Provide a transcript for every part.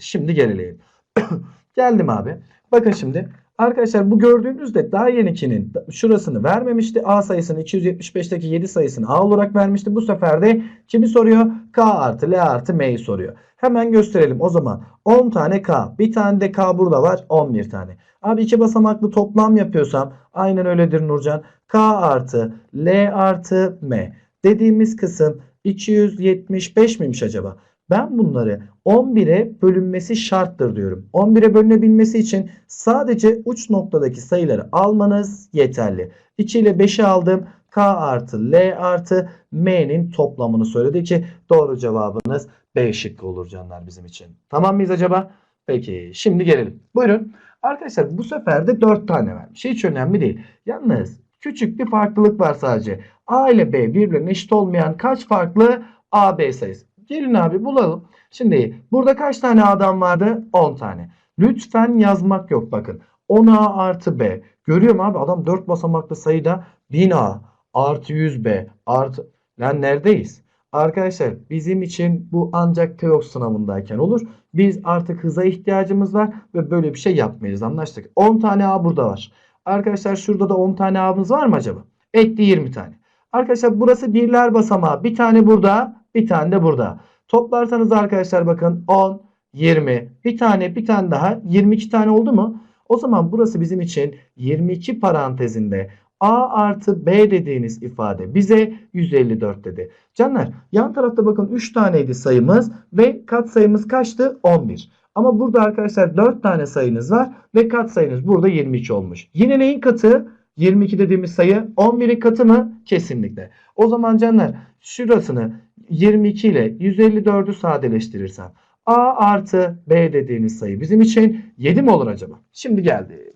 şimdi gelelim. Geldim abi. Bakın şimdi. Arkadaşlar bu gördüğünüzde daha yenikinin şurasını vermemişti. A sayısını 275'teki 7 sayısını A olarak vermişti. Bu sefer de kimi soruyor? K artı L artı M'yi soruyor. Hemen gösterelim. O zaman 10 tane K. Bir tane de K burada var. 11 tane. Abi iki basamaklı toplam yapıyorsam aynen öyledir Nurcan. K artı L artı M. Dediğimiz kısım 275 miymiş acaba? Ben bunları 11'e bölünmesi şarttır diyorum. 11'e bölünebilmesi için sadece uç noktadaki sayıları almanız yeterli. 2 ile 5'i aldım. K artı L artı M'nin toplamını söyledi ki doğru cevabınız B şıkkı olur canlar bizim için. Tamam mıyız acaba? Peki şimdi gelelim. Buyurun. Arkadaşlar bu sefer de 4 tane vermiş. Hiç önemli değil. Yalnız küçük bir farklılık var sadece. A ile B birbirine eşit olmayan kaç farklı A, B sayısı? Gelin abi bulalım. Şimdi burada kaç tane A'dan vardı? 10 tane. Lütfen yazmak yok bakın. 10A artı B. Görüyorum abi adam 4 basamaklı sayıda 1000A artı 100B artı... Lan neredeyiz? Arkadaşlar bizim için bu ancak TEOK sınavındayken olur. Biz artık hıza ihtiyacımız var ve böyle bir şey yapmayız anlaştık. 10 tane A burada var. Arkadaşlar şurada da 10 tane A'mız var mı acaba? Ekli 20 tane. Arkadaşlar burası birler basamağı. Bir tane burada, bir tane de burada. Toplarsanız arkadaşlar bakın 10, 20, bir tane, bir tane daha 22 tane oldu mu? O zaman burası bizim için 22 parantezinde A artı B dediğiniz ifade bize 154 dedi. Canlar yan tarafta bakın 3 taneydi sayımız ve kat sayımız kaçtı? 11. Ama burada arkadaşlar 4 tane sayınız var ve kat sayınız burada 22 olmuş. Yine neyin katı? 22 dediğimiz sayı 11'in katı mı? Kesinlikle. O zaman canlar şurasını 22 ile 154'ü sadeleştirirsem A artı B dediğiniz sayı bizim için 7 mi olur acaba? Şimdi geldi.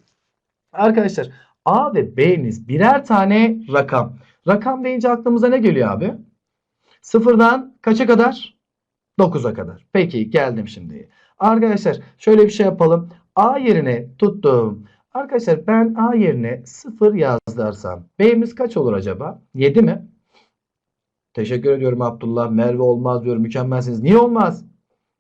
Arkadaşlar A ve B'niz birer tane rakam. Rakam deyince aklımıza ne geliyor abi? Sıfırdan kaça kadar? 9'a kadar. Peki geldim şimdi. Arkadaşlar şöyle bir şey yapalım. A yerine tuttum. Arkadaşlar ben A yerine 0 yazdırsam B'miz kaç olur acaba? 7 mi? Teşekkür ediyorum Abdullah. Merve olmaz diyor. Mükemmelsiniz. Niye olmaz?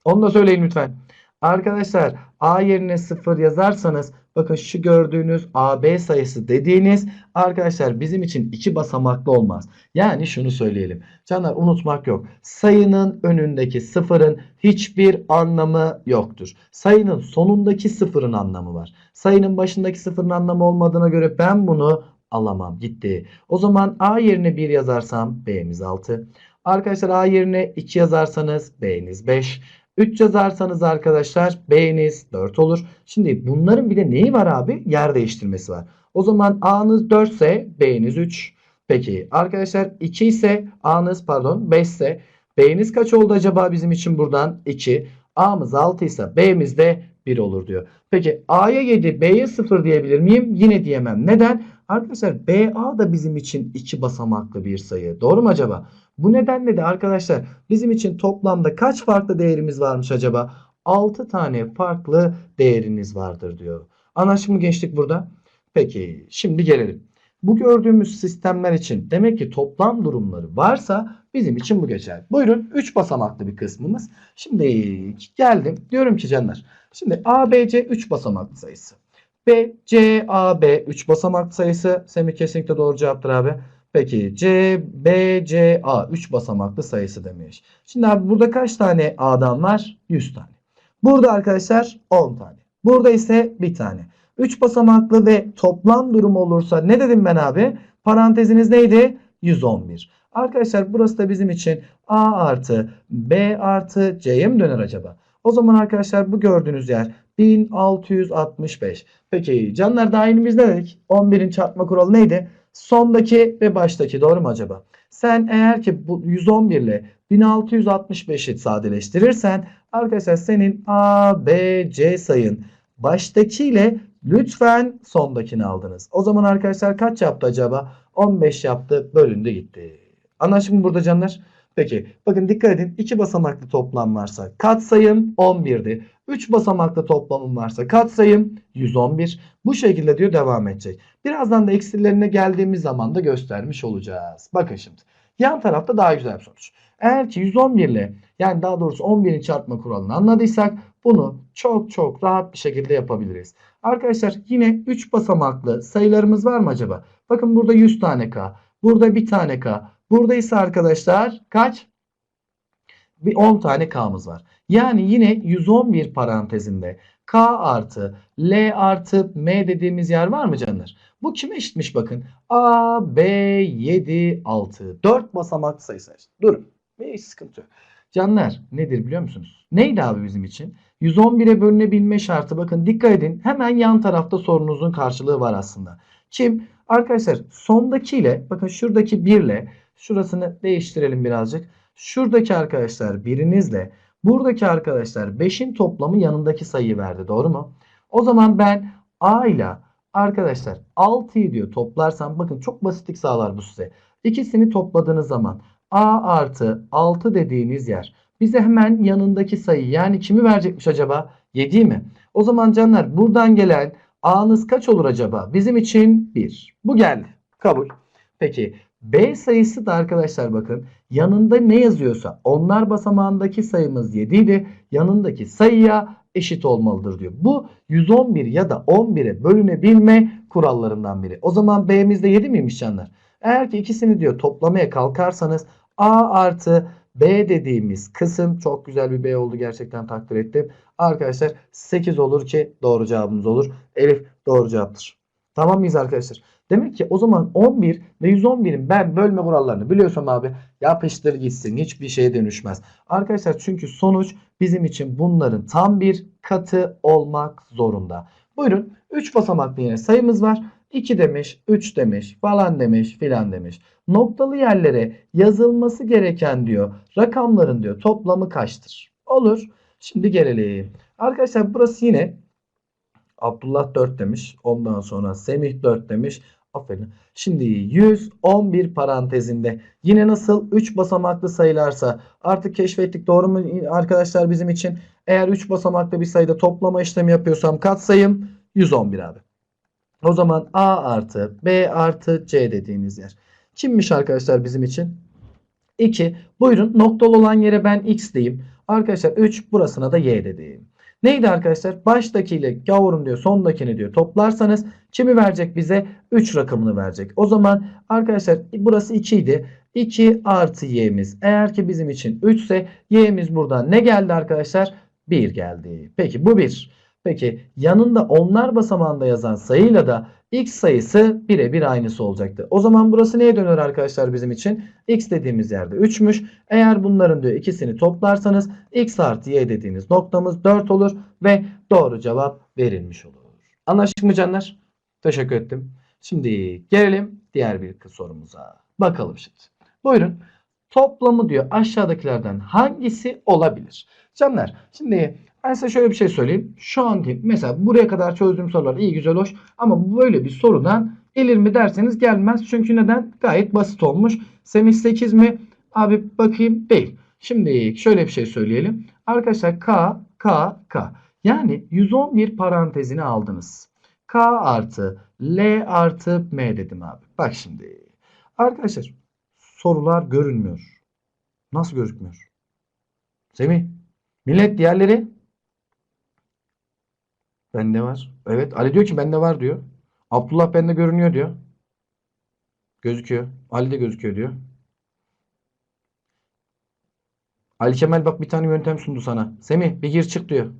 Onu da söyleyin lütfen. Arkadaşlar A yerine 0 yazarsanız bakın şu gördüğünüz AB sayısı dediğiniz arkadaşlar bizim için iki basamaklı olmaz. Yani şunu söyleyelim. Canlar unutmak yok. Sayının önündeki sıfırın hiçbir anlamı yoktur. Sayının sonundaki sıfırın anlamı var. Sayının başındaki sıfırın anlamı olmadığına göre ben bunu alamam. Gitti. O zaman A yerine 1 yazarsam B'miz 6. Arkadaşlar A yerine 2 yazarsanız B'niz 5. 3 yazarsanız arkadaşlar B'niz 4 olur. Şimdi bunların bir de neyi var abi? Yer değiştirmesi var. O zaman A'nız 4 ise B'niz 3. Peki arkadaşlar 2 ise A'nız pardon 5 ise B'niz kaç oldu acaba bizim için buradan? 2. A'mız 6 ise B'miz de 1 olur diyor. Peki A'ya 7 B'ye 0 diyebilir miyim? Yine diyemem. Neden? Arkadaşlar BA da bizim için iki basamaklı bir sayı. Doğru mu acaba? Bu nedenle de arkadaşlar bizim için toplamda kaç farklı değerimiz varmış acaba? 6 tane farklı değeriniz vardır diyor. Anlaşıldı mı gençlik burada? Peki şimdi gelelim. Bu gördüğümüz sistemler için demek ki toplam durumları varsa bizim için bu geçer. Buyurun 3 basamaklı bir kısmımız. Şimdi geldim. Diyorum ki canlar. Şimdi ABC 3 basamaklı sayısı. B, C, A, B 3 basamaklı sayısı. Semih kesinlikle doğru cevaptır abi. Peki C, B, C, A 3 basamaklı sayısı demiş. Şimdi abi burada kaç tane A'dan var? 100 tane. Burada arkadaşlar 10 tane. Burada ise bir tane. 3 basamaklı ve toplam durum olursa ne dedim ben abi? Paranteziniz neydi? 111. Arkadaşlar burası da bizim için A artı B artı C'ye mi döner acaba? O zaman arkadaşlar bu gördüğünüz yer 1665. Peki canlar dahilimiz ne dedik? 11'in çarpma kuralı neydi? Sondaki ve baştaki doğru mu acaba? Sen eğer ki bu 111 ile 1665'i sadeleştirirsen arkadaşlar senin A, B, C sayın baştakiyle lütfen sondakini aldınız. O zaman arkadaşlar kaç yaptı acaba? 15 yaptı bölündü gitti. Anlaşıldı mı burada canlar? Peki bakın dikkat edin. 2 basamaklı toplam varsa katsayım 11'di. 3 basamaklı toplamım varsa katsayım 111. Bu şekilde diyor devam edecek. Birazdan da eksilerine geldiğimiz zaman da göstermiş olacağız. Bakın şimdi. Yan tarafta daha güzel bir sonuç. Eğer ki 111 ile yani daha doğrusu 11'in çarpma kuralını anladıysak bunu çok çok rahat bir şekilde yapabiliriz. Arkadaşlar yine 3 basamaklı sayılarımız var mı acaba? Bakın burada 100 tane K. Burada bir tane K. Burada ise arkadaşlar kaç? Bir 10 tane K'mız var. Yani yine 111 parantezinde K artı L artı M dediğimiz yer var mı canlar? Bu kime eşitmiş bakın. A, B, 7, 6. 4 basamak sayısı. Durun. Hiç sıkıntı. Canlar nedir biliyor musunuz? Neydi abi bizim için? 111'e bölünebilme şartı bakın dikkat edin. Hemen yan tarafta sorunuzun karşılığı var aslında. Kim? Arkadaşlar sondakiyle bakın şuradaki 1 ile şurasını değiştirelim birazcık. Şuradaki arkadaşlar birinizle buradaki arkadaşlar 5'in toplamı yanındaki sayıyı verdi. Doğru mu? O zaman ben A ile arkadaşlar 6'yı diyor toplarsam bakın çok basitlik sağlar bu size. İkisini topladığınız zaman A artı 6 dediğiniz yer bize hemen yanındaki sayı yani kimi verecekmiş acaba? 7'yi mi? O zaman canlar buradan gelen A'nız kaç olur acaba? Bizim için 1. Bu geldi. Kabul. Peki B sayısı da arkadaşlar bakın yanında ne yazıyorsa onlar basamağındaki sayımız 7 idi. Yanındaki sayıya eşit olmalıdır diyor. Bu 111 ya da 11'e bölünebilme kurallarından biri. O zaman B'miz de 7 miymiş canlar? Eğer ki ikisini diyor toplamaya kalkarsanız A artı B dediğimiz kısım çok güzel bir B oldu gerçekten takdir ettim. Arkadaşlar 8 olur ki doğru cevabımız olur. Elif doğru cevaptır. Tamam mıyız arkadaşlar? Demek ki o zaman 11 ve 111'in ben bölme kurallarını biliyorsam abi yapıştır gitsin. Hiçbir şeye dönüşmez. Arkadaşlar çünkü sonuç bizim için bunların tam bir katı olmak zorunda. Buyurun 3 basamaklı yine sayımız var. 2 demiş, 3 demiş, falan demiş, filan demiş. Noktalı yerlere yazılması gereken diyor rakamların diyor toplamı kaçtır? Olur. Şimdi gelelim. Arkadaşlar burası yine Abdullah 4 demiş. Ondan sonra Semih 4 demiş. Aferin. Şimdi 111 parantezinde yine nasıl 3 basamaklı sayılarsa artık keşfettik doğru mu arkadaşlar bizim için? Eğer 3 basamaklı bir sayıda toplama işlemi yapıyorsam katsayım 111 abi. O zaman A artı B artı C dediğiniz yer. Kimmiş arkadaşlar bizim için? 2. Buyurun noktalı olan yere ben X diyeyim. Arkadaşlar 3 burasına da Y dediğim. Neydi arkadaşlar? Baştakiyle gavurun diyor sondakini diyor toplarsanız kimi verecek bize? 3 rakamını verecek. O zaman arkadaşlar burası 2 idi. 2 artı y'miz. Eğer ki bizim için 3 ise y'miz buradan ne geldi arkadaşlar? 1 geldi. Peki bu 1. Peki yanında onlar basamağında yazan sayıyla da x sayısı birebir aynısı olacaktı. O zaman burası neye döner arkadaşlar bizim için? x dediğimiz yerde 3'müş. Eğer bunların diyor ikisini toplarsanız x artı y dediğiniz noktamız 4 olur ve doğru cevap verilmiş olur. Anlaştık mı canlar? Teşekkür ettim. Şimdi gelelim diğer bir sorumuza. Bakalım şimdi. Buyurun. Toplamı diyor aşağıdakilerden hangisi olabilir? Canlar şimdi ben size şöyle bir şey söyleyeyim. Şu an değil. Mesela buraya kadar çözdüğüm sorular iyi güzel hoş. Ama böyle bir sorudan gelir mi derseniz gelmez. Çünkü neden? Gayet basit olmuş. Semih 8 mi? Abi bakayım değil. Şimdi şöyle bir şey söyleyelim. Arkadaşlar K, K, K. Yani 111 parantezini aldınız. K artı L artı M dedim abi. Bak şimdi. Arkadaşlar sorular görünmüyor. Nasıl gözükmüyor? Semih. Millet diğerleri Bende var. Evet Ali diyor ki bende var diyor. Abdullah bende görünüyor diyor. Gözüküyor. Ali de gözüküyor diyor. Ali Kemal bak bir tane yöntem sundu sana. Semih bir gir çık diyor.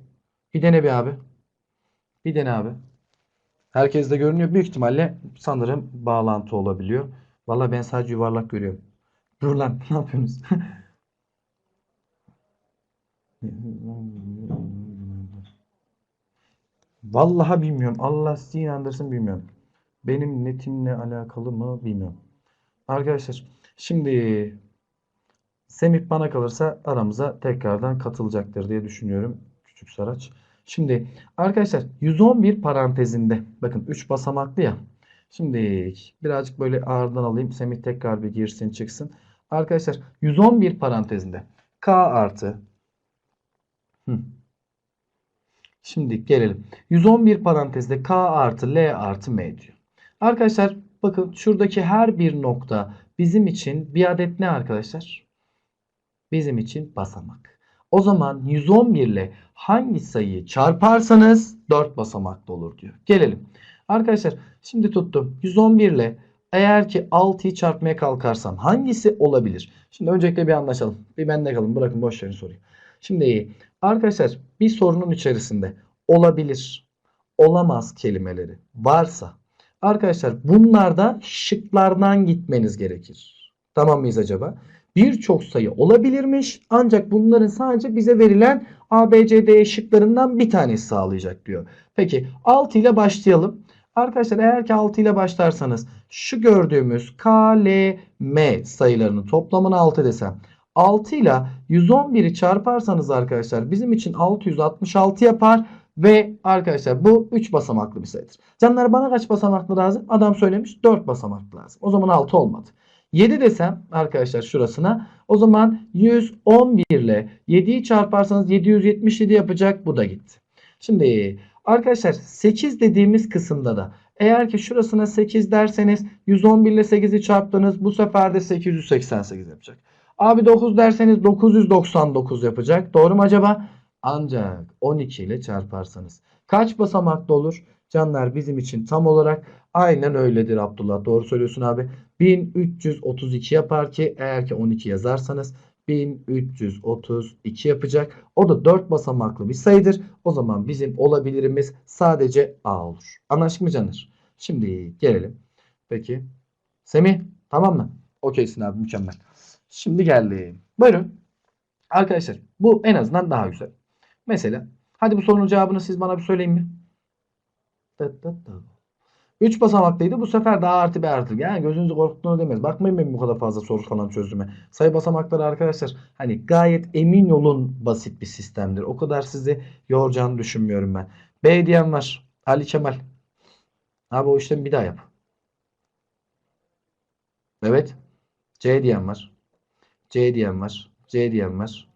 Bir dene bir abi. Bir dene abi. Herkes de görünüyor. Büyük ihtimalle sanırım bağlantı olabiliyor. Valla ben sadece yuvarlak görüyorum. Dur lan ne yapıyorsunuz? Vallahi bilmiyorum. Allah sizi inandırsın bilmiyorum. Benim netimle alakalı mı bilmiyorum. Arkadaşlar şimdi Semih bana kalırsa aramıza tekrardan katılacaktır diye düşünüyorum. Küçük Saraç. Şimdi arkadaşlar 111 parantezinde bakın 3 basamaklı ya. Şimdi birazcık böyle ağırdan alayım. Semih tekrar bir girsin çıksın. Arkadaşlar 111 parantezinde K artı Hı. Şimdi gelelim. 111 parantezde K artı L artı M diyor. Arkadaşlar bakın şuradaki her bir nokta bizim için bir adet ne arkadaşlar? Bizim için basamak. O zaman 111 ile hangi sayıyı çarparsanız 4 basamaklı olur diyor. Gelelim. Arkadaşlar şimdi tuttum. 111 ile eğer ki 6'yı çarpmaya kalkarsam hangisi olabilir? Şimdi öncelikle bir anlaşalım. Bir bende kalın. Bırakın boş verin soruyu. Şimdi arkadaşlar bir sorunun içerisinde olabilir, olamaz kelimeleri varsa arkadaşlar bunlarda şıklardan gitmeniz gerekir. Tamam mıyız acaba? Birçok sayı olabilirmiş ancak bunların sadece bize verilen A, B, C, D şıklarından bir tanesi sağlayacak diyor. Peki 6 ile başlayalım. Arkadaşlar eğer ki 6 ile başlarsanız şu gördüğümüz K, L, M sayılarının toplamını 6 desem 6 ile 111'i çarparsanız arkadaşlar bizim için 666 yapar ve arkadaşlar bu 3 basamaklı bir sayıdır. Canlar bana kaç basamaklı lazım? Adam söylemiş 4 basamaklı lazım. O zaman 6 olmadı. 7 desem arkadaşlar şurasına o zaman 111 ile 7'yi çarparsanız 777 yapacak. Bu da gitti. Şimdi arkadaşlar 8 dediğimiz kısımda da eğer ki şurasına 8 derseniz 111 ile 8'i çarptınız bu sefer de 888 yapacak. Abi 9 derseniz 999 yapacak. Doğru mu acaba? Ancak 12 ile çarparsanız kaç basamaklı olur? Canlar bizim için tam olarak aynen öyledir Abdullah. Doğru söylüyorsun abi. 1332 yapar ki eğer ki 12 yazarsanız 1332 yapacak. O da 4 basamaklı bir sayıdır. O zaman bizim olabilirimiz sadece A olur. Anlaştık mı canlar? Şimdi gelelim. Peki. Semih tamam mı? Okeysin abi mükemmel. Şimdi geldim. Buyurun. Arkadaşlar bu en azından daha güzel. Mesela hadi bu sorunun cevabını siz bana bir söyleyin mi? 3 basamaklıydı. Bu sefer daha artı bir artı. Yani gözünüzü korkuttuğunu demez. Bakmayın benim bu kadar fazla soru falan çözdüğüme. Sayı basamakları arkadaşlar hani gayet emin olun basit bir sistemdir. O kadar sizi yoracağını düşünmüyorum ben. B diyen var. Ali Kemal. Abi o işlemi bir daha yap. Evet. C diyen var. C diyen var. C diyen var.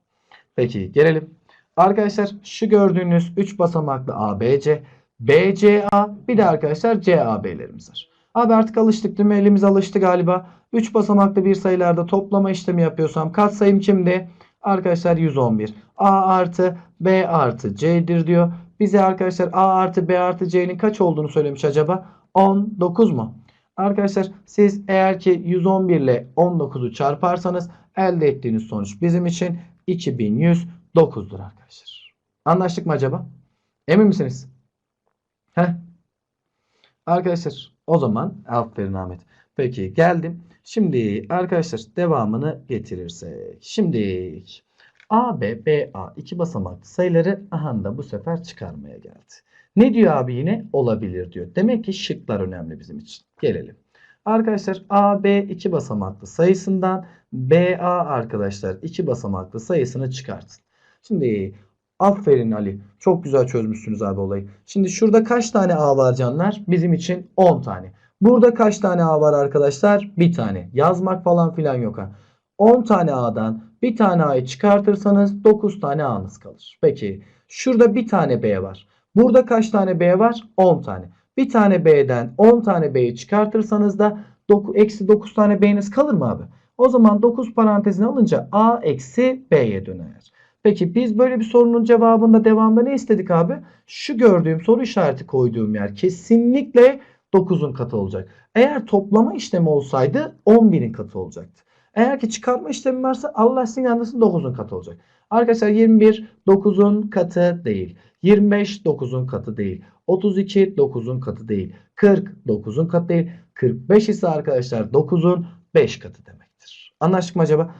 Peki gelelim. Arkadaşlar şu gördüğünüz 3 basamaklı ABC, BCA bir de arkadaşlar CAB'lerimiz var. Abi artık alıştık değil mi? Elimiz alıştı galiba. 3 basamaklı bir sayılarda toplama işlemi yapıyorsam katsayım kimdi? Arkadaşlar 111. A artı B artı C'dir diyor. Bize arkadaşlar A artı B artı C'nin kaç olduğunu söylemiş acaba? 19 mu? Arkadaşlar siz eğer ki 111 ile 19'u çarparsanız elde ettiğiniz sonuç bizim için 2109'dur arkadaşlar. Anlaştık mı acaba? Emin misiniz? Heh. Arkadaşlar o zaman aferin Ahmet. Peki geldim. Şimdi arkadaşlar devamını getirirsek. Şimdi A, B, B, A iki basamaklı sayıları aha da bu sefer çıkarmaya geldi. Ne diyor abi yine? Olabilir diyor. Demek ki şıklar önemli bizim için. Gelelim. Arkadaşlar A, B iki basamaklı sayısından BA arkadaşlar iki basamaklı sayısını çıkartın. Şimdi aferin Ali. Çok güzel çözmüşsünüz abi olayı. Şimdi şurada kaç tane A var canlar? Bizim için 10 tane. Burada kaç tane A var arkadaşlar? Bir tane. Yazmak falan filan yok ha. 10 tane A'dan bir tane A'yı çıkartırsanız 9 tane A'nız kalır. Peki şurada bir tane B var. Burada kaç tane B var? 10 tane. Bir tane B'den 10 tane B'yi çıkartırsanız da eksi 9 tane B'niz kalır mı abi? O zaman 9 parantezine alınca A eksi B'ye döner. Peki biz böyle bir sorunun cevabında devamında ne istedik abi? Şu gördüğüm soru işareti koyduğum yer kesinlikle 9'un katı olacak. Eğer toplama işlemi olsaydı 11'in katı olacaktı. Eğer ki çıkartma işlemi varsa Allah sizin yanındasın 9'un katı olacak. Arkadaşlar 21 9'un katı değil. 25 9'un katı değil. 32 9'un katı değil. 40 9'un katı değil. 45 ise arkadaşlar 9'un 5 katı demektir. Anlaştık mı acaba?